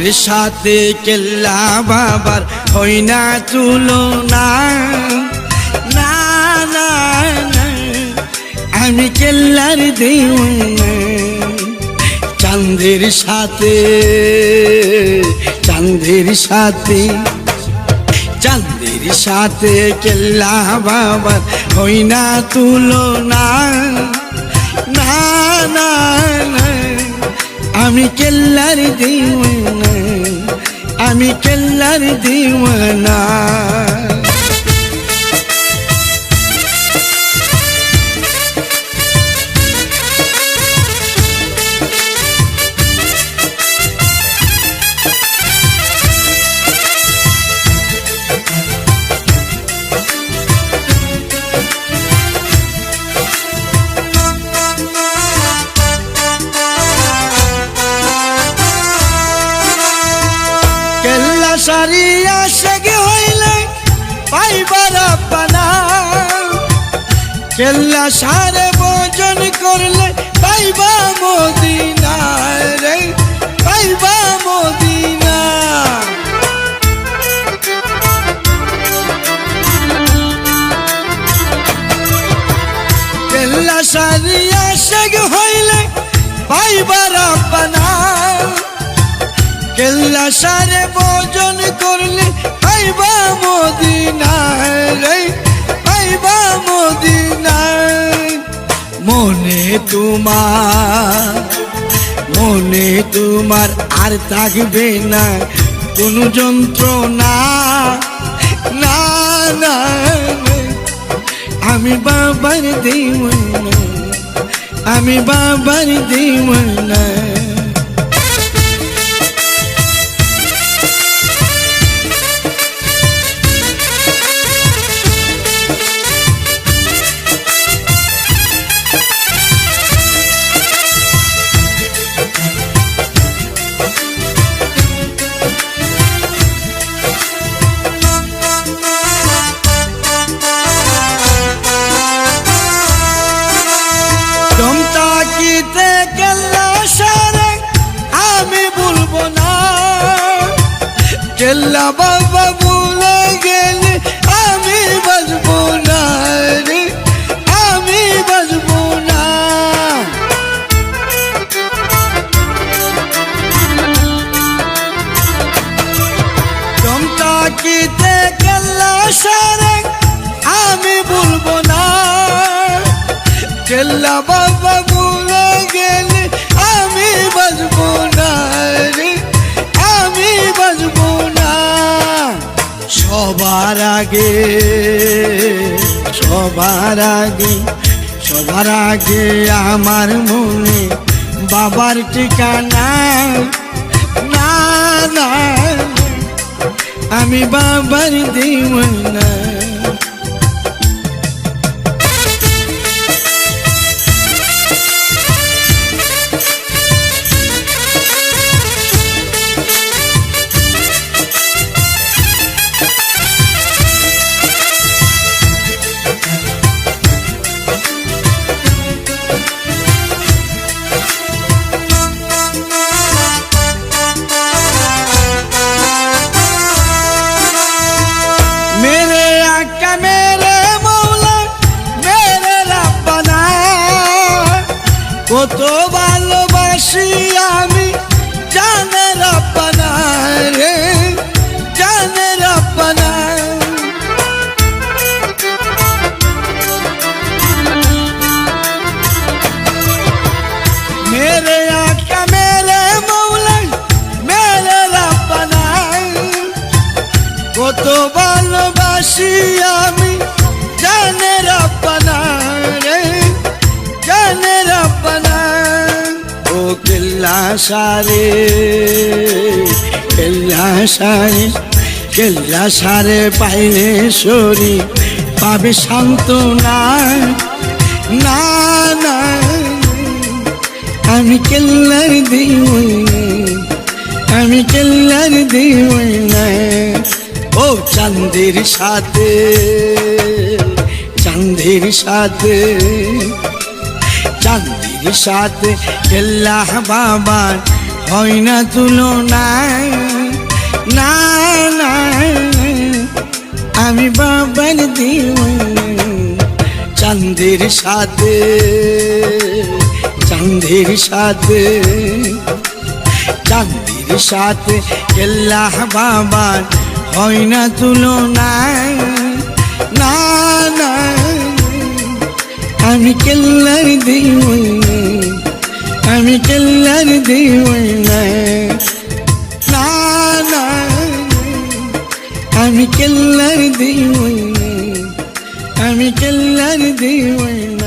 চাঁদের সাথে কেল্লা বাবার হই না তুলনা। না না আমি কেল্লার দিওয়ানা চাঁদের সাথে চাঁদের সাথে চাঁদের সাথে কেল্লা বাবার হই না তুলনা। না না না আমি কেল্লার দিওয়ানা আমি কেল্লার দিওয়ানা। সারিয়া সেগে হইলে পাইবার পানা কেল্লা সারে ভোজন করলে পাইবা মদিনা রে, পাইবা মদিনা। কেল্লা সারিয়া সেগে হইলে পাইবার কেল্লা সারে ভোজন করলে, পাইবা মদিনায় রে, পাইবা মদিনায় মনে তোমার মনে তোমার আর থাকবে না, কোনো যন্ত্রণা, না না না। আমি বাবার দিওয়ানা, আমি বাবার দিওয়ানা কেল্লা বাবা ভুলে গেলে আমি বাজবো না রে, আমি বাজবো না। চমতাকিতে কেল্লা সারে, আমি বলব না। কেল্লা বাবা ভুলে গেলে আমি বাজবো না রে, আমি বাজবো সবার আগে সবার আগে সবার আগে আমার মনে বাবার ঠিকানা না না আমি বাবার দিওয়ানা। मेरे आका मेरे मौला मेरे রাব্বানা কত ভালোবাসি আমি ভালোবাসি আমি জানে রাব্বানা রে জানে ও কেল্লা সারে কেল্লা সারে কেল্লা সারে পাইলে সরি পাবে সান্ত্বনা। না না, আমি কেল্লার দিওয়ানা, আমি কেল্লার দিওয়ানা। ও চাঁদের সাথে চাঁদের সাথে চাঁদের সাথে কেল্লা বাবার হয় না তুলনা না না, আমি বাবার দিওয়ানা চাঁদের সাথে চাঁদের সাথে চাঁদের সাথে কেল্লাহ বাবার হয় না তুলনা না না। আমি কেল্লার দিওয়ানা, আমি কেল্লার দিওয়ানা। না না। আমি কেল্লার দিওয়ানা, আমি কেল্লার দিওয়ানা।